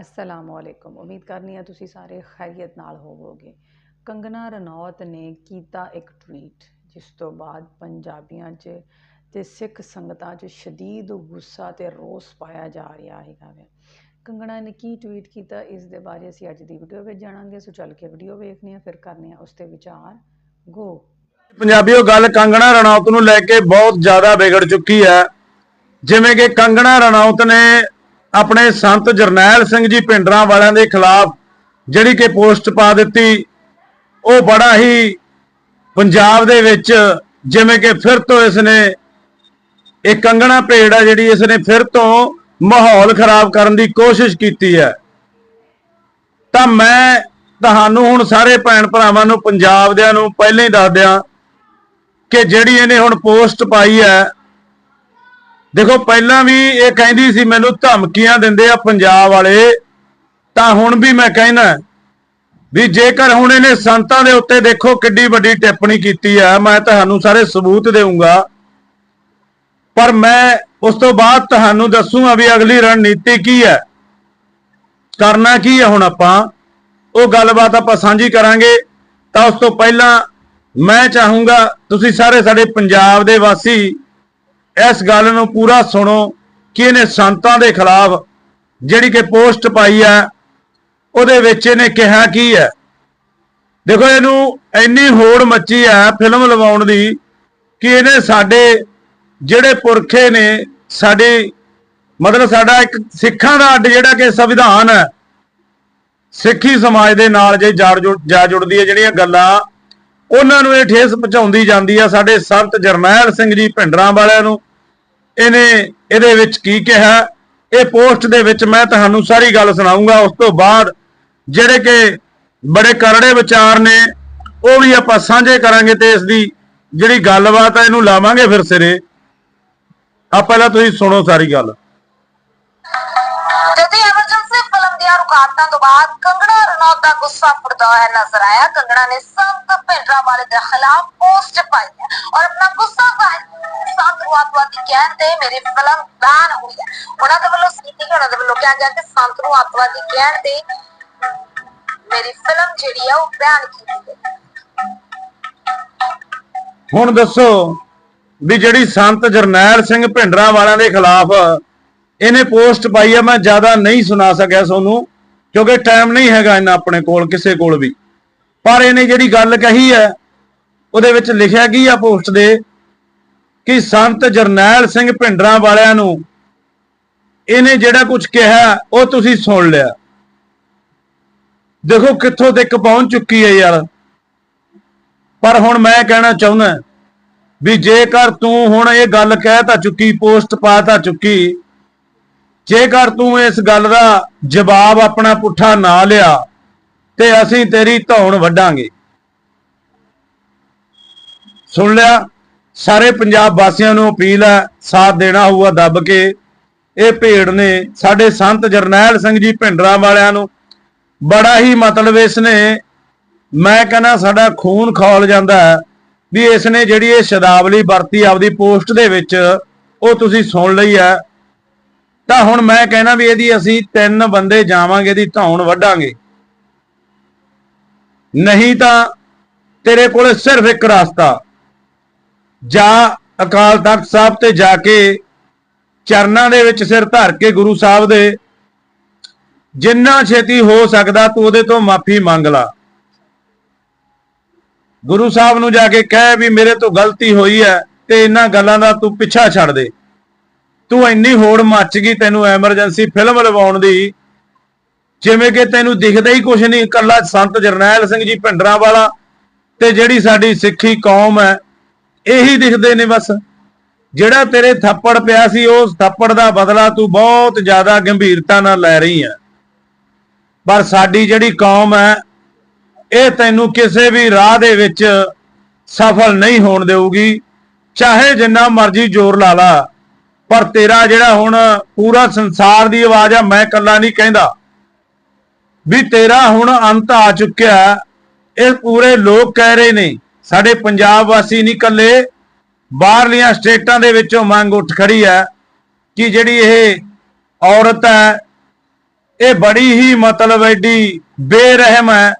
ਅਸਲਾਮੁਅਲੈਕੁਮ ਉਮੀਦ ਕਰਨੀ ਆ ਤੁਸੀਂ ਸਾਰੇ ਖੈਰੀਅਤ ਨਾਲ ਹੋਵੋਗੇ। ਕੰਗਨਾ ਰਣੌਤ ਨੇ ਕੀਤਾ ਇੱਕ ਟਵੀਟ, ਜਿਸ ਤੋਂ ਬਾਅਦ ਪੰਜਾਬੀਆਂ 'ਚ ਤੇ ਸਿੱਖ ਸੰਗਤਾਂ 'ਚ ਸ਼ਦੀਦ ਗੁੱਸਾ ਤੇ ਰੋਸ ਪਾਇਆ ਜਾ ਰਿਹਾ ਹੈਗਾ ਵੇ। ਕੰਗਨਾ ਨੇ ਕੀ ਟਵੀਟ ਕੀਤਾ, ਇਸ ਦੇ ਬਾਰੇ ਅਸੀਂ ਅੱਜ ਦੀ ਵੀਡੀਓ ਵਿੱਚ ਜਾਣਾਂਗੇ। ਸੋ ਚੱਲ ਕੇ ਵੀਡੀਓ ਵੇਖਦੇ ਆ ਫਿਰ ਕਰਨੇ ਆ ਉਸ ਤੇ ਵਿਚਾਰ। ਗੋ ਪੰਜਾਬੀਓ, ਗੱਲ ਕੰਗਣਾ ਰਣੌਤ ਨੂੰ ਲੈ ਕੇ ਬਹੁਤ ਜ਼ਿਆਦਾ ਵਿਗੜ ਚੁੱਕੀ ਹੈ। ਜਿਵੇਂ ਕਿ ਕੰਗਣਾ ਰਣੌਤ ਨੇ ਆਪਣੇ ਸੰਤ ਜਰਨੈਲ ਸਿੰਘ ਜੀ ਪਿੰਡਰਾਂ ਵਾਲਿਆਂ ਦੇ ਖਿਲਾਫ ਜਿਹੜੀ ਕਿ ਪੋਸਟ ਪਾ ਦਿੱਤੀ, ਉਹ ਬੜਾ ਹੀ ਪੰਜਾਬ ਦੇ ਵਿੱਚ ਜਿਵੇਂ ਕਿ ਫਿਰ ਤੋਂ ਇਸ ਨੇ ਇਹ ਕੰਗਣਾ ਭੇੜ ਆ ਜਿਹੜੀ ਇਸ ਨੇ ਫਿਰ ਤੋਂ ਮਾਹੌਲ ਖਰਾਬ ਕਰਨ ਦੀ ਕੋਸ਼ਿਸ਼ ਕੀਤੀ ਹੈ। ਤਾਂ ਮੈਂ ਤੁਹਾਨੂੰ ਹੁਣ ਸਾਰੇ ਭੈਣ ਭਰਾਵਾਂ ਨੂੰ, ਪੰਜਾਬ ਦਿਆਂ ਨੂੰ ਪਹਿਲਾਂ ਹੀ ਦੱਸ ਦਿਆਂ ਕਿ ਜਿਹੜੀ ਇਹਨੇ ਹੁਣ ਪੋਸਟ ਪਾਈ ਹੈ ਦੇਖੋ, ਪਹਿਲਾਂ ਵੀ ਇਹ ਕਹਿੰਦੀ ਸੀ, ਮੈਨੂੰ ਧਮਕੀਆਂ ਦਿੰਦੇ ਆ ਪੰਜਾਬ ਵਾਲੇ, ਤਾਂ ਹੁਣ ਵੀ ਮੈਂ ਕਹਿੰਦਾ ਵੀ ਜੇਕਰ ਹੁਣ ਇਹਨੇ ਸੰਤਾਂ ਦੇ ਉੱਤੇ ਦੇਖੋ ਕਿੱਡੀ ਵੱਡੀ ਟਿੱਪਣੀ ਕੀਤੀ ਹੈ ਮੈਂ ਤੁਹਾਨੂੰ ਸਾਰੇ ਸਬੂਤ ਦੇਵਾਂਗਾ ਪਰ ਮੈਂ ਉਸ ਤੋਂ ਬਾਅਦ ਤੁਹਾਨੂੰ ਦੱਸੂਗਾ ਵੀ ਅਗਲੀ ਰਣਨੀਤੀ ਕੀ ਹੈ। ਕਰਨਾ ਕੀ ਹੈ ਹੁਣ ਆਪਾਂ? ਉਹ ਗੱਲਬਾਤ ਆਪਾਂ ਸਾਂਝੀ ਕਰਾਂਗੇ। ਤਾਂ ਉਸ ਤੋਂ ਪਹਿਲਾਂ ਮੈਂ ਚਾਹੂੰਗਾ, ਤੁਸੀਂ ਸਾਰੇ ਸਾਡੇ ਪੰਜਾਬ ਦੇ ਵਾਸੀ ਇਸ ਗੱਲ ਨੂੰ ਪੂਰਾ ਸੁਣੋ ਕਿ ਇਹਨੇ ਸੰਤਾਂ ਦੇ ਖਿਲਾਫ ਜਿਹੜੀ ਕਿ ਪੋਸਟ ਪਾਈ ਹੈ, ਉਹਦੇ ਵਿੱਚ ਇਹਨੇ ਕਿਹਾ ਕੀ ਹੈ? ਦੇਖੋ, ਇਹਨੂੰ ਇੰਨੀ ਹੋੜ ਮੱਚੀ ਹੈ ਫਿਲਮ ਲਵਾਉਣ ਦੀ ਕਿ ਇਹਨੇ ਸਾਡੇ ਜਿਹੜੇ ਪੁਰਖੇ ਨੇ, ਸਾਡੇ ਮਤਲਬ ਸਾਡਾ ਇੱਕ ਸਿੱਖਾਂ ਦਾ ਅੱਡ ਜਿਹੜਾ ਕਿ ਸੰਵਿਧਾਨ ਹੈ, ਸਿੱਖੀ ਸਮਾਜ ਦੇ ਨਾਲ ਜੇ ਜੜ ਜਾ ਜੁੜਦੀ ਹੈ ਜਿਹੜੀਆਂ ਗੱਲਾਂ, ਉਹਨਾਂ ਨੂੰ ਇਹ ਠੇਸ ਪਹੁੰਚਾਉਂਦੀ ਜਾਂਦੀ ਆ ਸਾਡੇ ਸੰਤ ਜਰਨੈਲ ਸਿੰਘ ਜੀ ਭਿੰਡਰਾਂ ਵਾਲਿਆਂ ਨੂੰ ਇਹਨੇ ਇਹਦੇ ਵਿੱਚ ਕੀ ਕਿਹਾ? ਇਹ ਪੋਸਟ ਦੇ ਵਿੱਚ ਮੈਂ ਤੁਹਾਨੂੰ ਸਾਰੀ ਗੱਲ ਸੁਣਾਉਂਗਾ। ਉਸ ਤੋਂ ਬਾਅਦ ਜਿਹੜੇ ਕਿ ਬੜੇ ਕਰੜੇ ਵਿਚਾਰ ਨੇ, ਉਹ ਵੀ ਆਪਾਂ ਸਾਂਝੇ ਕਰਾਂਗੇ ਤੇ ਇਸ ਦੀ ਜਿਹੜੀ ਗੱਲਬਾਤ ਆ, ਇਹਨੂੰ ਲਾਵਾਂਗੇ ਫਿਰ ਸਿਰੇ। ਆ ਪਹਿਲਾਂ ਤੁਸੀਂ ਸੁਣੋ ਸਾਰੀ ਗੱਲ। ਕੰਗਣਾ ਦਾ ਗੁੱਸਾ ਫੁੱਟਦਾ ਹੋਇਆ ਨਜ਼ਰ ਆਇਆ। ਕੰਗਣਾ ਨੇ ਸੰਤ ਭਿੰਡਰਾ ਵਾਲੇ ਦੇ ਖਿਲਾਫ ਪੋਸਟ ਪਾਈ ਹੈ ਔਰ ਆਪਣਾ ਗੁੱਸਾ ਜ਼ਾਹਿਰ ਸੰਤ ਨੂੰ ਕਹਿਣ ਤੇ ਮੇਰੀ ਫਿਲਮ ਬੈਨ ਹੋਈ ਹੈ। ਉਹਨਾਂ ਦੇ ਵੱਲੋਂ ਸੀਟੀ ਉਹਨਾਂ ਦੇ ਵੱਲੋਂ ਕਿਹਾ ਗਿਆ ਕਿ ਸੰਤ ਨੂੰ ਦੀ ਕਹਿਣ ਤੇ ਮੇਰੀ ਫਿਲਮ ਜਿਹੜੀ ਹੈ ਉਹ ਬੈਨ ਕੀਤੀ ਗਈ ਹੁਣ ਦੱਸੋ ਵੀ ਜਿਹੜੀ ਸੰਤ ਜਰਨੈਲ ਸਿੰਘ ਭਿੰਡਰਾਂ ਵਾਲਿਆਂ ਦੇ ਖਿਲਾਫ ਇਹਨੇ ਪੋਸਟ ਪਾਈ ਆ ਮੈਂ ਜ਼ਿਆਦਾ ਨਹੀਂ ਸੁਣਾ ਸਕਿਆ ਤੁਹਾਨੂੰ। ਕਿਉਂਕਿ ਟਾਈਮ ਨਹੀਂ ਹੈਗਾ ਇਹਨਾਂ ਆਪਣੇ ਕੋਲ, ਕਿਸੇ ਕੋਲ ਵੀ। ਪਰ ਇਹਨੇ ਜਿਹੜੀ ਗੱਲ ਕਹੀ ਹੈ, ਉਹਦੇ ਵਿੱਚ ਲਿਖਿਆ ਕੀ ਆ ਪੋਸਟ ਦੇ? ਕਿ ਸੰਤ ਜਰਨੈਲ ਸਿੰਘ ਭਿੰਡਰਾਂ ਵਾਲਿਆਂ ਨੂੰ ਇਹਨੇ ਜਿਹੜਾ ਕੁਝ ਕਿਹਾ, ਉਹ ਤੁਸੀਂ ਸੁਣ ਲਿਆ। ਦੇਖੋ ਕਿੱਥੋਂ ਤੱਕ ਪਹੁੰਚ ਚੁੱਕੀ ਹੈ ਯਾਰ। ਪਰ ਹੁਣ ਮੈਂ ਕਹਿਣਾ ਚਾਹੁੰਦਾ, ਵੀ ਜੇਕਰ ਤੂੰ ਹੁਣ ਇਹ ਗੱਲ ਕਹਿ ਤਾਂ ਚੁੱਕੀ ਪੋਸਟ ਪਾ ਤਾਂ ਚੁੱਕੀ ਜੇਕਰ ਤੂੰ ਇਸ ਗੱਲ ਦਾ ਜਵਾਬ ਆਪਣਾ ਪੁੱਠਾ ਨਾ ਲਿਆ, ਤੇ ਅਸੀਂ ਤੇਰੀ ਧੌਣ ਵੱਢਾਂਗੇ। ਸੁਣ ਲਿਆ, ਸਾਰੇ ਪੰਜਾਬ ਵਾਸੀਆਂ ਨੂੰ ਅਪੀਲ ਹੈ, ਸਾਥ ਦੇਣਾ ਹੋਊਗਾ ਦੱਬ ਕੇ। ਇਹ ਭੇੜ ਨੇ ਸਾਡੇ ਸੰਤ ਜਰਨੈਲ ਸਿੰਘ ਜੀ ਭਿੰਡਰਾਂ ਵਾਲਿਆਂ ਨੂੰ ਬੜਾ ਹੀ ਮਤਲਬ ਇਸ ਨੇ, ਮੈਂ ਕਹਿੰਦਾ ਸਾਡਾ ਖੂਨ ਖੌਲ ਜਾਂਦਾ ਹੈ ਵੀ ਇਸ ਨੇ ਜਿਹੜੀ ਇਹ ਸ਼ਦਾਵਲੀ ਵਰਤੀ ਆਪਦੀ ਪੋਸਟ ਦੇ ਵਿੱਚ, ਉਹ ਤੁਸੀਂ ਸੁਣ ਲਈ ਹੈ। ਤਾਂ ਹੁਣ ਮੈਂ ਕਹਿਣਾ ਵੀ ਇਹਦੀ ਅਸੀਂ ਤਿੰਨ ਬੰਦੇ ਜਾਵਾਂਗੇ ਦੀ ਧੌਣ ਵੱਢਾਂਗੇ। ਨਹੀਂ ਤਾਂ ਤੇਰੇ ਕੋਲੇ ਸਿਰਫ ਇੱਕ ਰਸਤਾ। ਜਾਂ ਅਕਾਲ ਤਖਤ ਸਾਹਿਬ ਤੇ ਜਾ ਕੇ ਚਰਨਾਂ ਦੇ ਵਿੱਚ ਸਿਰ ਧਰ ਕੇ ਗੁਰੂ ਸਾਹਿਬ ਦੇ। ਜਿੰਨਾ ਛੇਤੀ ਹੋ ਸਕਦਾ ਤੂੰ ਉਹਦੇ ਤੋਂ ਮਾਫੀ ਮੰਗ ਲਾ। ਗੁਰੂ ਸਾਹਿਬ ਨੂੰ ਜਾ ਕੇ ਕਹਿ ਵੀ ਮੇਰੇ ਤੋਂ ਗਲਤੀ ਹੋਈ ਹੈ ਤੇ ਇਹਨਾਂ ਗੱਲਾਂ ਦਾ ਤੂੰ ਪਿੱਛਾ ਛੱਡ ਦੇ। ਤੂੰ ਇੰਨੀ ਹੋੜ ਮੱਚ ਗਈ ਤੈਨੂੰ ਐਮਰਜੈਂਸੀ ਫਿਲਮ ਲਵਾਉਣ ਦੀ, ਜਿਵੇਂ ਕਿ ਤੈਨੂੰ ਦਿਖਦਾ ਹੀ ਕੁਝ ਨਹੀਂ, ਇਕੱਲਾ ਸੰਤ ਜਰਨੈਲ ਸਿੰਘ ਜੀ ਭਿੰਡਰਾਂ ਵਾਲਾ ਤੇ ਜਿਹੜੀ ਸਾਡੀ ਸਿੱਖੀ ਕੌਮ ਹੈ, ਇਹੀ ਦਿਖਦੇ ਨੇ ਬਸ। ਜਿਹੜਾ ਤੇਰੇ ਥੱਪੜ ਪਿਆ ਸੀ, ਉਸ ਥੱਪੜ ਦਾ ਬਦਲਾ ਤੂੰ ਬਹੁਤ ਜ਼ਿਆਦਾ ਗੰਭੀਰਤਾ ਨਾਲ ਲੈ ਰਹੀ ਹੈ। ਪਰ ਸਾਡੀ ਜਿਹੜੀ ਕੌਮ ਹੈ, ਇਹ ਤੈਨੂੰ ਕਿਸੇ ਵੀ ਰਾਹ ਦੇ ਵਿੱਚ ਸਫਲ ਨਹੀਂ ਹੋਣ ਦੇਊਗੀ, ਚਾਹੇ ਜਿੰਨਾ ਮਰਜ਼ੀ ਜ਼ੋਰ ਲਾ ਲਾ। ਪਰ ਤੇਰਾ ਜਿਹੜਾ ਹੁਣ ਪੂਰਾ ਸੰਸਾਰ ਦੀ ਆਵਾਜ਼ ਆ, ਮੈਂ ਕੱਲਾ ਨਹੀਂ ਕਹਿੰਦਾ। ਵੀ ਤੇਰਾ ਹੁਣ ਅੰਤ ਆ ਚੁੱਕਿਆ ਇਹ ਪੂਰੇ ਲੋਕ ਕਹਿ ਰਹੇ ਨੇ, ਸਾਡੇ ਪੰਜਾਬ ਵਾਸੀ ਨਹੀਂ ਕੱਲੇ ਬਾਹਰਲੀਆਂ ਸਟੇਟਾਂ ਦੇ ਵਿੱਚੋਂ ਮੰਗ ਉੱਠ ਖੜੀ ਹੈ ਕਿ ਜਿਹੜੀ ਇਹ ਔਰਤ ਹੈ, ਇਹ ਬੜੀ ਹੀ ਮਤਲਬ ਐਡੀ ਬੇਰਹਿਮ ਹੈ,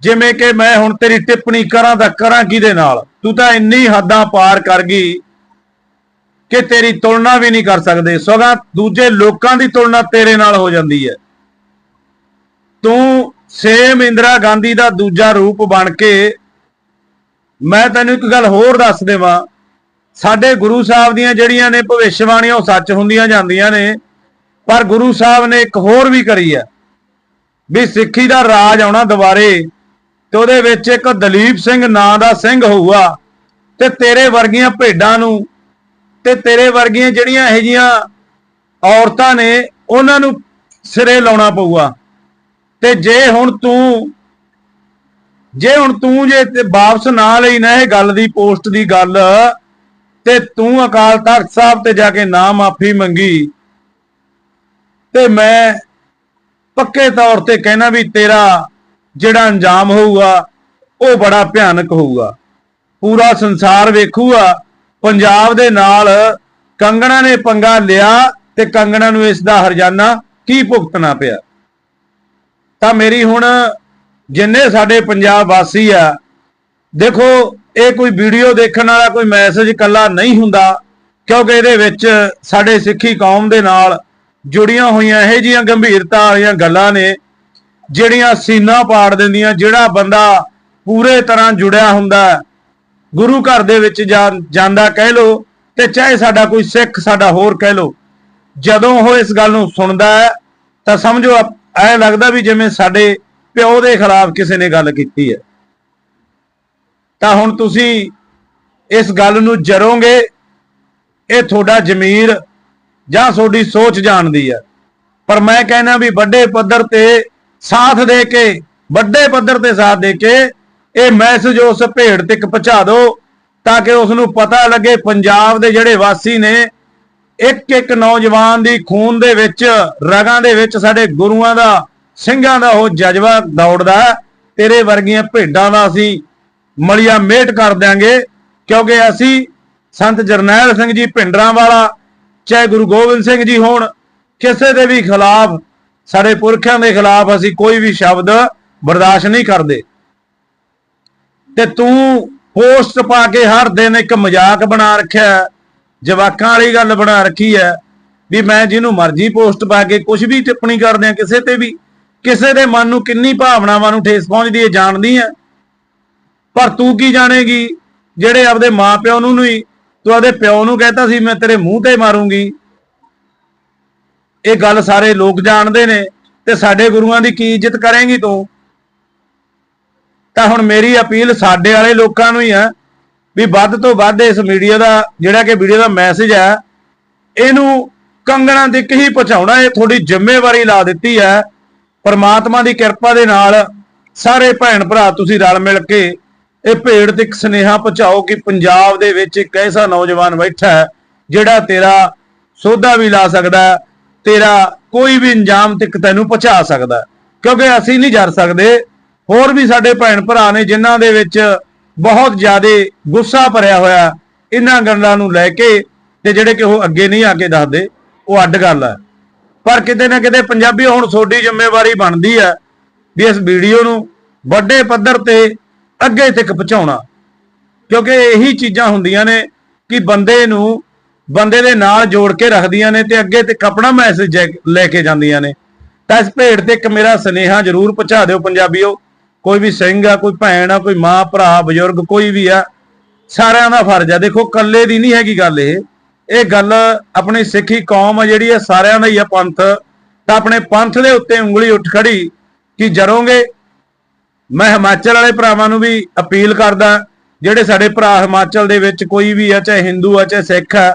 ਜਿਵੇਂ ਕਿ ਮੈਂ ਹੁਣ ਤੇਰੀ ਟਿੱਪਣੀ ਕਰਾਂ ਤਾਂ ਕਰਾਂ ਕਿਹਦੇ ਨਾਲ? ਤੂੰ ਤਾਂ ਇੰਨੀ ਹੱਦਾਂ ਪਾਰ ਕਰ ਗਈ। ਕਿ ਤੇਰੀ ਤੁਲਨਾ ਵੀ ਨਹੀਂ ਕਰ ਸਕਦੇ। ਸਗੋਂ ਦੂਜੇ ਲੋਕਾਂ ਦੀ ਤੁਲਨਾ ਤੇਰੇ ਨਾਲ ਹੋ ਜਾਂਦੀ ਹੈ। ਤੂੰ ਸੇਮ ਇੰਦਰਾ ਗਾਂਧੀ ਦਾ ਦੂਜਾ ਰੂਪ ਬਣ ਕੇ ਮੈਂ ਤੈਨੂੰ ਇੱਕ ਗੱਲ ਹੋਰ ਦੱਸ ਦੇਵਾਂ। ਸਾਡੇ ਗੁਰੂ ਸਾਹਿਬ ਦੀਆਂ ਜਿਹੜੀਆਂ ਨੇ ਭਵਿੱਖਬਾਣੀਆਂ ਉਹ ਸੱਚ ਹੁੰਦੀਆਂ ਜਾਂਦੀਆਂ ਨੇ, ਪਰ ਗੁਰੂ ਸਾਹਿਬ ਨੇ ਇੱਕ ਹੋਰ ਵੀ ਕਰੀ ਹੈ। ਵੀ ਸਿੱਖੀ ਦਾ ਰਾਜ ਆਉਣਾ ਦੁਬਾਰੇ ਤੇ ਉਹਦੇ ਵਿੱਚ ਇੱਕ ਦਲੀਪ ਸਿੰਘ ਨਾਂ ਦਾ ਸਿੰਘ ਹੋਊਗਾ ਤੇ ਤੇਰੇ ਵਰਗੀਆਂ ਭੇਡਾਂ ਨੂੰ ਤੇ ਤੇਰੇ ਵਰਗੀਆਂ ਜਿਹੜੀਆਂ ਇਹ ਜੀਆਂ ਔਰਤਾਂ ਨੇ, ਉਹਨਾਂ ਨੂੰ ਸਿਰੇ ਲਾਉਣਾ ਪਊਗਾ। ਤੇ ਜੇ ਹੁਣ ਤੂੰ, ਜੇ ਹੁਣ ਤੂੰ ਜੇ ਤੇ ਵਾਪਸ ਨਾ ਲਈ ਨਾ ਇਹ ਗੱਲ ਦੀ ਪੋਸਟ ਦੀ ਗੱਲ, ਤੇ ਤੂੰ ਅਕਾਲ ਤਖਤ ਸਾਹਿਬ ਤੇ ਜਾ ਕੇ ਨਾ ਮਾਫੀ ਮੰਗੀ, ਤੇ ਮੈਂ ਪੱਕੇ ਤੌਰ ਤੇ ਕਹਿਣਾ ਵੀ ਤੇਰਾ ਜਿਹੜਾ ਅੰਜਾਮ ਹੋਊਗਾ, ਉਹ ਬੜਾ ਭਿਆਨਕ ਹੋਊਗਾ। ਪੂਰਾ ਸੰਸਾਰ ਵੇਖੂਗਾ ਪੰਜਾਬ ਦੇ ਨਾਲ ਕੰਗਣਾ ਨੇ ਪੰਗਾ ਲਿਆ ਤੇ ਕੰਗਣਾ ਨੂੰ ਇਸ ਦਾ ਹਰਜਾਨਾ ਕੀ ਭੁਗਤਣਾ ਪਿਆ? ਤਾਂ ਮੇਰੀ ਹੁਣ ਜਿੰਨੇ ਸਾਡੇ ਪੰਜਾਬ ਵਾਸੀ ਆ, ਦੇਖੋ, ਇਹ ਕੋਈ ਵੀਡੀਓ ਦੇਖਣ ਵਾਲਾ, ਕੋਈ ਮੈਸੇਜ ਕੱਲਾ ਨਹੀਂ ਹੁੰਦਾ, ਕਿਉਂਕਿ ਇਹਦੇ ਵਿੱਚ ਸਾਡੇ ਸਿੱਖੀ ਕੌਮ ਦੇ ਨਾਲ ਜੁੜੀਆਂ ਹੋਈਆਂ ਇਹੋ ਜੀਆਂ ਗੰਭੀਰਤਾ ਵਾਲੀਆਂ ਗੱਲਾਂ ਨੇ, ਜਿਹੜੀਆਂ ਸੀਨਾ ਪਾੜ ਦਿੰਦੀਆਂ, ਜਿਹੜਾ ਬੰਦਾ ਪੂਰੇ ਤਰ੍ਹਾਂ ਜੁੜਿਆ ਹੁੰਦਾ ਗੁਰੂ ਘਰ ਦੇ ਵਿੱਚ ਜਾਂਦਾ ਕਹਿ ਲੋ ਤੇ ਚਾਹੇ ਸਾਡਾ ਕੋਈ ਸਿੱਖ, ਸਾਡਾ ਹੋਰ ਕਹਿ ਲੋ, ਜਦੋਂ ਉਹ ਇਸ ਗੱਲ ਨੂੰ ਸੁਣਦਾ ਹੈ, ਤਾਂ ਸਮਝੋ ਐ ਲੱਗਦਾ ਵੀ ਜਿਵੇਂ ਸਾਡੇ ਪਿਓ ਦੇ ਖਿਲਾਫ ਕਿਸੇ ਨੇ ਗੱਲ ਕੀਤੀ ਹੈ। ਤਾਂ ਹੁਣ ਤੁਸੀਂ ਇਸ ਗੱਲ ਨੂੰ ਜਰੋਗੇ, ਇਹ ਤੁਹਾਡਾ ਜ਼ਮੀਰ ਜਾਂ ਤੁਹਾਡੀ ਸੋਚ ਜਾਣਦੀ ਹੈ। ਪਰ ਮੈਂ ਕਹਿੰਦਾ ਵੀ ਵੱਡੇ ਪੱਧਰ ਤੇ ਸਾਥ ਦੇ ਕੇ, ਵੱਡੇ ਪੱਧਰ ਤੇ ਸਾਥ ਦੇ ਕੇ ਇਹ ਮੈਸੇਜ ਉਸ ਭੇਡ ਤੱਕ ਪਹੁੰਚਾ ਦਿਓ ਤਾਂ ਕਿ ਉਸ ਨੂੰ ਪਤਾ ਲੱਗੇ ਪੰਜਾਬ ਦੇ ਜਿਹੜੇ ਵਾਸੀ ਨੇ ਇੱਕ ਇੱਕ ਨੌਜਵਾਨ ਦੀ ਖੂਨ ਦੇ ਵਿੱਚ, ਰਗਾਂ ਦੇ ਵਿੱਚ ਸਾਡੇ ਗੁਰੂਆਂ ਦਾ, ਸਿੰਘਾਂ ਦਾ ਉਹ ਜਜ਼ਬਾ ਦੌੜਦਾ ਤੇਰੇ ਵਰਗੀਆਂ ਭੇਡਾਂ ਦਾ ਅਸੀਂ ਮਲੀਆ ਮੇਟ ਕਰ ਦਿਆਂਗੇ, ਕਿਉਂਕਿ ਅਸੀਂ ਸੰਤ ਜਰਨੈਲ ਸਿੰਘ ਜੀ ਭਿੰਡਰਾਂ ਵਾਲਾ, ਚਾਹੇ ਗੁਰੂ ਗੋਬਿੰਦ ਸਿੰਘ ਜੀ ਹੋਣ, ਕਿਸੇ ਦੇ ਵੀ ਖਿਲਾਫ, ਸਾਡੇ ਪੁਰਖਿਆਂ ਦੇ ਖਿਲਾਫ ਅਸੀਂ ਕੋਈ ਵੀ ਸ਼ਬਦ ਬਰਦਾਸ਼ਤ ਨਹੀਂ ਕਰਦੇ। ਤੇ ਤੂੰ ਪੋਸਟ ਪਾ ਕੇ ਹਰ ਦਿਨ ਇੱਕ ਮਜ਼ਾਕ ਬਣਾ ਰੱਖਿਆ ਜਵਾਕਾਂ ਵਾਲੀ ਗੱਲ ਬਣਾ ਰੱਖੀ ਹੈ, ਵੀ ਮੈਂ ਜਿਹਨੂੰ ਮਰਜ਼ੀ ਪੋਸਟ ਪਾ ਕੇ ਕੁਝ ਵੀ ਟਿੱਪਣੀ ਕਰਦੇ ਆ ਕਿਸੇ ਤੇ ਵੀ, ਕਿਸੇ ਦੇ ਮਨ ਨੂੰ ਕਿੰਨੀ ਭਾਵਨਾਵਾਂ ਨੂੰ ਠੇਸ ਪਹੁੰਚਦੀ ਹੈ, ਜਾਣਦੀ ਹੈ। ਪਰ ਤੂੰ ਕੀ ਜਾਣੇਗੀ, ਜਿਹੜੇ ਆਪਦੇ ਮਾਪਿਓ ਨੂੰ ਨਹੀਂ, ਤੂੰ ਆਪਦੇ ਪਿਓ ਨੂੰ ਕਹਤਾ ਸੀ, ਮੈਂ ਤੇਰੇ ਮੂੰਹ ਤੇ ਮਾਰੂੰਗੀ। ਇਹ ਗੱਲ ਸਾਰੇ ਲੋਕ ਜਾਣਦੇ ਨੇ ਤੇ ਸਾਡੇ ਗੁਰੂਆਂ ਦੀ ਕੀ ਇੱਜ਼ਤ ਕਰੇਂਗੀ ਤੂੰ? ਤਾਂ ਹੁਣ ਮੇਰੀ ਅਪੀਲ ਸਾਡੇ ਵਾਲੇ ਲੋਕਾਂ ਨੂੰ ਹੀ ਆ ਵੀ ਵੱਧ ਤੋਂ ਵੱਧ ਇਸ ਮੀਡੀਆ ਦਾ, ਜਿਹੜਾ ਕਿ ਵੀਡੀਓ ਦਾ ਮੈਸੇਜ ਹੈ ਇਹਨੂੰ ਕੰਗਣਾ ਤੱਕ ਹੀ ਪਹੁੰਚਾਉਣਾ, ਇਹ ਤੁਹਾਡੀ ਜ਼ਿੰਮੇਵਾਰੀ ਲਾ ਦਿੱਤੀ ਹੈ ਪਰਮਾਤਮਾ ਦੀ ਕਿਰਪਾ ਦੇ ਨਾਲ ਸਾਰੇ ਭੈਣ ਭਰਾ ਤੁਸੀਂ ਰਲ ਮਿਲ ਕੇ ਇਹ ਭੇਡ ਤੱਕ ਸੁਨੇਹਾ ਪਹੁੰਚਾਓ ਕਿ ਪੰਜਾਬ ਦੇ ਵਿੱਚ ਇੱਕ ਐਸਾ ਨੌਜਵਾਨ ਬੈਠਾ ਹੈ, ਜਿਹੜਾ ਤੇਰਾ ਸੋਧਾ ਵੀ ਲਾ ਸਕਦਾ ਤੇਰਾ ਕੋਈ ਵੀ ਇੰਜਾਮ ਤੱਕ ਤੈਨੂੰ ਪਹੁੰਚਾ ਸਕਦਾ ਕਿਉਂਕਿ ਅਸੀਂ ਨਹੀਂ ਜਰ ਸਕਦੇ ਹੋਰ ਵੀ ਸਾਡੇ ਭੈਣ ਭਰਾ ਨੇ ਜਿਨ੍ਹਾਂ ਦੇ ਵਿੱਚ ਬਹੁਤ ਜ਼ਿਆਦਾ ਗੁੱਸਾ ਭਰਿਆ ਹੋਇਆ ਇਹਨਾਂ ਗੱਲਾਂ ਨੂੰ ਲੈ ਕੇ ਤੇ ਜਿਹੜੇ ਕਿ ਉਹ ਅੱਗੇ ਨਹੀਂ ਆ ਕੇ ਦੱਸਦੇ, ਉਹ ਅੱਡ ਗੱਲ ਹੈ ਪਰ ਕਿਤੇ ਨਾ ਕਿਤੇ ਪੰਜਾਬੀ ਹੁਣ ਤੁਹਾਡੀ ਜ਼ਿੰਮੇਵਾਰੀ ਬਣਦੀ ਹੈ ਵੀ ਇਸ ਵੀਡੀਓ ਨੂੰ ਵੱਡੇ ਪੱਧਰ ਤੇ ਅੱਗੇ ਤੱਕ ਪਹੁੰਚਾਉਣਾ। ਕਿਉਂਕਿ ਇਹੀ ਚੀਜ਼ਾਂ ਹੁੰਦੀਆਂ ਨੇ ਕਿ ਬੰਦੇ ਨੂੰ ਬੰਦੇ ਦੇ ਨਾਲ ਜੋੜ ਕੇ ਰੱਖਦੀਆਂ ਨੇ ਤੇ ਅੱਗੇ ਤੱਕ ਆਪਣਾ ਮੈਸੇਜ ਲੈ ਕੇ ਜਾਂਦੀਆਂ ਨੇ। ਤਾਂ ਇਸ ਭੇਡ ਤੇ ਇੱਕ ਮੇਰਾ ਸਨੇਹਾ ਜ਼ਰੂਰ ਪਹੁੰਚਾ ਦਿਓ ਪੰਜਾਬੀਓ। ਕੋਈ ਵੀ ਸਿੰਘ ਆ, ਕੋਈ ਭੈਣ ਆ, ਕੋਈ ਮਾਂ, ਭਰਾ, ਬਜ਼ੁਰਗ, ਕੋਈ ਵੀ ਆ, ਸਾਰਿਆਂ ਦਾ ਫਰਜ਼ ਆ। ਦੇਖੋ, ਇਕੱਲੇ ਦੀ ਨਹੀਂ ਹੈਗੀ ਗੱਲ ਇਹ। ਇਹ ਗੱਲ ਆਪਣੀ ਸਿੱਖੀ ਕੌਮ ਆ ਜਿਹੜੀ ਇਹ ਸਾਰਿਆਂ ਦਾ ਹੀ ਆ ਪੰਥ। ਤਾਂ ਆਪਣੇ ਪੰਥ ਦੇ ਉੱਤੇ ਉਂਗਲੀ ਉੱਠ ਖੜੀ ਕਿ ਜਰੋਂਗੇ। ਮੈਂ ਹਿਮਾਚਲ ਵਾਲੇ ਭਰਾਵਾਂ ਨੂੰ ਵੀ ਅਪੀਲ ਕਰਦਾ, ਜਿਹੜੇ ਸਾਡੇ ਭਰਾ ਹਿਮਾਚਲ ਦੇ ਵਿੱਚ ਕੋਈ ਵੀ ਆ, ਚਾਹੇ ਹਿੰਦੂ ਆ, ਚਾਹੇ ਸਿੱਖ ਆ,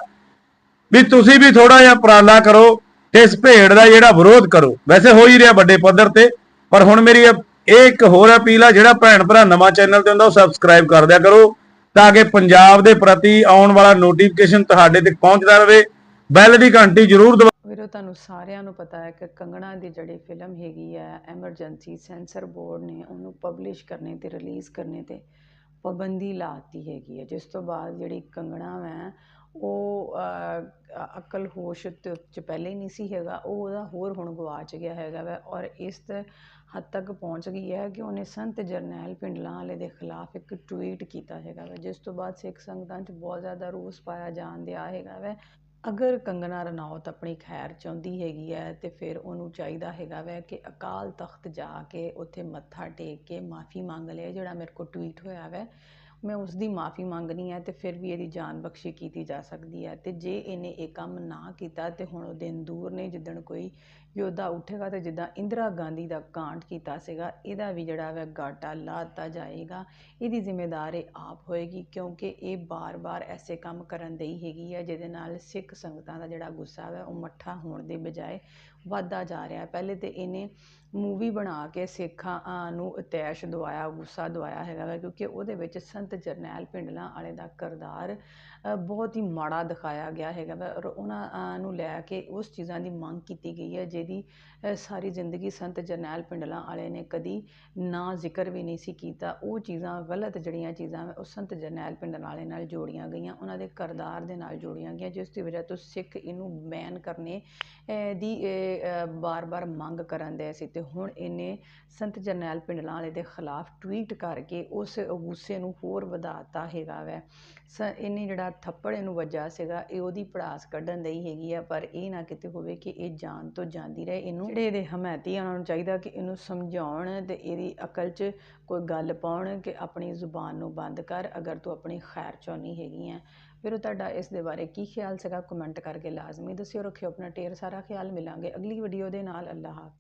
ਵੀ ਤੁਸੀਂ ਵੀ ਥੋੜਾ ਜਿਹਾ ਉਪਰਾਲਾ ਕਰੋ ਤੇ ਇਸ ਭੇਡ ਦਾ ਜਿਹੜਾ ਵਿਰੋਧ ਕਰੋ। ਵੈਸੇ ਹੋ ਹੀ ਰਿਹਾ ਵੱਡੇ ਪੱਧਰ ਤੇ, ਪਰ ਹੁਣ ਮੇਰੀ ਇਹ ਇਹ ਇੱਕ ਹੋਰ ਅਪੀਲ ਆ, ਜਿਹੜਾ ਭੈਣ ਭਰਾ ਨਵਾਂ ਚੈਨਲ ਤੇ ਹੁੰਦਾ, ਉਹ ਸਬਸਕ੍ਰਾਈਬ ਕਰ ਦਿਆ ਕਰੋ, ਤਾਂ ਕਿ ਪੰਜਾਬ ਦੇ ਪ੍ਰਤੀ ਆਉਣ ਵਾਲਾ ਨੋਟੀਫਿਕੇਸ਼ਨ ਤੁਹਾਡੇ ਤੱਕ ਪਹੁੰਚਦਾ ਰਹੇ। ਬੈਲ ਦੀ ਘੰਟੀ ਜ਼ਰੂਰ ਦਬਾ ਵੀਰੋ, ਤੁਹਾਨੂੰ ਸਾਰਿਆਂ ਨੂੰ ਪਤਾ ਹੈ ਕਿ ਕੰਗਣਾ ਦੀ ਜਿਹੜੀ ਫਿਲਮ ਹੈਗੀ ਹੈ ਐਮਰਜੈਂਸੀ ਸੈਂਸਰ ਬੋਰਡ ਨੇ ਉਹਨੂੰ ਪਬਲਿਸ਼ ਕਰਨੇ ਤੇ ਰਿਲੀਜ਼ ਕਰਨੇ ਤੇ ਪਾਬੰਦੀ ਲਾਤੀ ਹੈਗੀ ਹੈ, ਜਿਸ ਤੋਂ ਬਾਅਦ ਜਿਹੜੀ ਕੰਗਣਾ ਹੈ ਉਹ ਅਕਲ ਹੋਸ਼ ਤੇ ਚ ਪਹਿਲੇ ਹੀ ਨਹੀਂ ਸੀ ਹੈਗਾ, ਉਹ ਉਹਦਾ ਹੋਰ ਹੁਣ ਗਵਾਚ ਗਿਆ ਹੈਗਾ ਵੈ ਔਰ ਇਸ ਹੱਦ ਤੱਕ ਪਹੁੰਚ ਗਈ ਹੈ ਕਿ ਉਹਨੇ ਸੰਤ ਜਰਨੈਲ ਪਿੰਡਲਾਂ ਵਾਲੇ ਦੇ ਖਿਲਾਫ ਇੱਕ ਟਵੀਟ ਕੀਤਾ ਹੈਗਾ ਵਾ, ਜਿਸ ਤੋਂ ਬਾਅਦ ਸਿੱਖ ਸੰਗਤਾਂ 'ਚ ਬਹੁਤ ਜ਼ਿਆਦਾ ਰੋਸ ਪਾਇਆ ਜਾਣ ਦਿਆ ਹੈਗਾ ਵੈ। ਅਗਰ ਕੰਗਨਾ ਰਣੌਤ ਆਪਣੀ ਖੈਰ ਚਾਹੁੰਦੀ ਹੈਗੀ ਹੈ ਤੇ ਫਿਰ ਉਹਨੂੰ ਚਾਹੀਦਾ ਹੈਗਾ ਵੈ ਕਿ ਅਕਾਲ ਤਖਤ ਜਾ ਕੇ ਉੱਥੇ ਮੱਥਾ ਟੇਕ ਕੇ ਮਾਫੀ ਮੰਗ ਲਏ, ਜਿਹੜਾ ਮੇਰੇ ਕੋਲ ਟਵੀਟ ਹੋਇਆ ਵੈ। ਮੈਂ ਉਸ ਦੀ ਮਾਫੀ ਮੰਗਣੀ ਹੈ ਅਤੇ ਫਿਰ ਵੀ ਇਹਦੀ ਜਾਨ ਬਖਸ਼ੀ ਕੀਤੀ ਜਾ ਸਕਦੀ ਹੈ ਅਤੇ ਜੇ ਇਹਨੇ ਇਹ ਕੰਮ ਨਾ ਕੀਤਾ ਤਾਂ ਹੁਣ ਉਹ ਦਿਨ ਦੂਰ ਨੇ ਜਿੱਦਣ ਕੋਈ ਯੋਧਾ ਉੱਠੇਗਾ ਅਤੇ ਜਿੱਦਾਂ ਇੰਦਰਾ ਗਾਂਧੀ ਦਾ ਕਾਂਡ ਕੀਤਾ ਸੀਗਾ, ਇਹਦਾ ਵੀ ਜਿਹੜਾ ਵੈ ਗਾਟਾ ਲਾ ਦਿੱਤਾ ਜਾਏਗਾ। ਇਹਦੀ ਜ਼ਿੰਮੇਦਾਰ ਇਹ ਆਪ ਹੋਏਗੀ, ਕਿਉਂਕਿ ਇਹ ਵਾਰ ਵਾਰ ਐਸੇ ਕੰਮ ਕਰਨ ਦੀ ਹੈਗੀ ਹੈ ਜਿਹਦੇ ਨਾਲ ਸਿੱਖ ਸੰਗਤਾਂ ਦਾ ਜਿਹੜਾ ਗੁੱਸਾ ਹੈ ਉਹ ਮੱਠਾ ਹੋਣ ਦੇ ਬਜਾਏ ਵੱਧਦਾ ਜਾ ਰਿਹਾ। ਪਹਿਲੇ ਤਾਂ ਇਹਨੇ ਮੂਵੀ ਬਣਾ ਕੇ ਸਿੱਖਾਂ ਨੂੰ ਅਤੈਸ਼ ਦਵਾਇਆ, ਗੁੱਸਾ ਦਵਾਇਆ ਹੈਗਾ ਵਾ, ਕਿਉਂਕਿ ਉਹਦੇ ਵਿੱਚ ਸੰਤ ਜਰਨੈਲ ਪਿੰਡਲਾਂ ਵਾਲੇ ਦਾ ਕਿਰਦਾਰ ਬਹੁਤ ਹੀ ਮਾੜਾ ਦਿਖਾਇਆ ਗਿਆ ਹੈਗਾ ਵਾ ਔਰ ਉਹਨਾਂ ਨੂੰ ਲੈ ਕੇ ਉਸ ਚੀਜ਼ਾਂ ਦੀ ਮੰਗ ਕੀਤੀ ਗਈ ਹੈ, ਜਿਹਦੀ ਸਾਰੀ ਜ਼ਿੰਦਗੀ ਸੰਤ ਜਰਨੈਲ ਪਿੰਡਲਾਂ ਵਾਲੇ ਨੇ ਕਦੀ ਨਾ ਜ਼ਿਕਰ ਵੀ ਨਹੀਂ ਸੀ ਕੀਤਾ। ਉਹ ਚੀਜ਼ਾਂ ਗਲਤ ਜਿਹੜੀਆਂ ਚੀਜ਼ਾਂ ਵਾ, ਉਹ ਸੰਤ ਜਰਨੈਲ ਪਿੰਡਲਾਂ ਵਾਲੇ ਨਾਲ ਜੋੜੀਆਂ ਗਈਆਂ, ਉਹਨਾਂ ਦੇ ਕਿਰਦਾਰ ਦੇ ਨਾਲ ਜੋੜੀਆਂ ਗਈਆਂ, ਜਿਸ ਦੀ ਵਜ੍ਹਾ ਤੋਂ ਸਿੱਖ ਇਹਨੂੰ ਬੈਨ ਕਰਨੇ ਦੀ ਬਾਰ-ਬਾਰ ਮੰਗ ਕਰਨ ਦੇ ਸੀ। ਤੇ ਹੁਣ ਇਹਨੇ ਸੰਤ ਜਰਨੈਲ ਪਿੰਡਲਾਂ ਵਾਲੇ ਦੇ ਖਿਲਾਫ ਟਵੀਟ ਕਰਕੇ ਉਸ ਗੁੱਸੇ ਨੂੰ ਹੋਰ ਵਧਾਤਾ ਹੈਗਾ ਵੈ। ਸ ਇਹਨੇ ਜਿਹੜਾ ਥੱਪੜ ਇਹਨੂੰ ਵੱਜਾ ਸੀਗਾ ਇਹ ਉਹਦੀ ਪੜਾਸ ਕੱਢਣ ਦੀ ਹੈਗੀ ਆ ਪਰ ਇਹ ਨਾ ਕਿਤੇ ਹੋਵੇ ਕਿ ਇਹ ਜਾਨ ਤੋਂ ਜਾਂਦੀ ਰਹੇ। ਇਹਨੂੰ ਜਿਹੜੇ ਇਹਦੇ ਹਮਾਇਤੀ ਆ, ਉਹਨਾਂ ਨੂੰ ਚਾਹੀਦਾ ਕਿ ਇਹਨੂੰ ਸਮਝਾਉਣ ਤੇ ਇਹਦੀ ਅਕਲ 'ਚ ਕੋਈ ਗੱਲ ਪਾਉਣ ਕਿ ਆਪਣੀ ਜ਼ੁਬਾਨ ਨੂੰ ਬੰਦ ਕਰ ਅਗਰ ਤੂੰ ਆਪਣੀ ਖੈਰ ਚਾਹੁੰਦੀ ਹੈਗੀ ਆ। ਫਿਰ ਤੁਹਾਡਾ ਇਸ ਦੇ ਬਾਰੇ ਕੀ ਖਿਆਲ ਸੀਗਾ? ਕਮੈਂਟ ਕਰਕੇ ਲਾਜ਼ਮੀ ਦੱਸਿਓ ਰੱਖਿਓ ਆਪਣਾ ਢੇਰ ਸਾਰਾ ਖਿਆਲ ਮਿਲਾਂਗੇ ਅਗਲੀ ਵੀਡੀਓ ਦੇ ਨਾਲ। ਅੱਲਾਹ ਹਾਫਿਜ਼।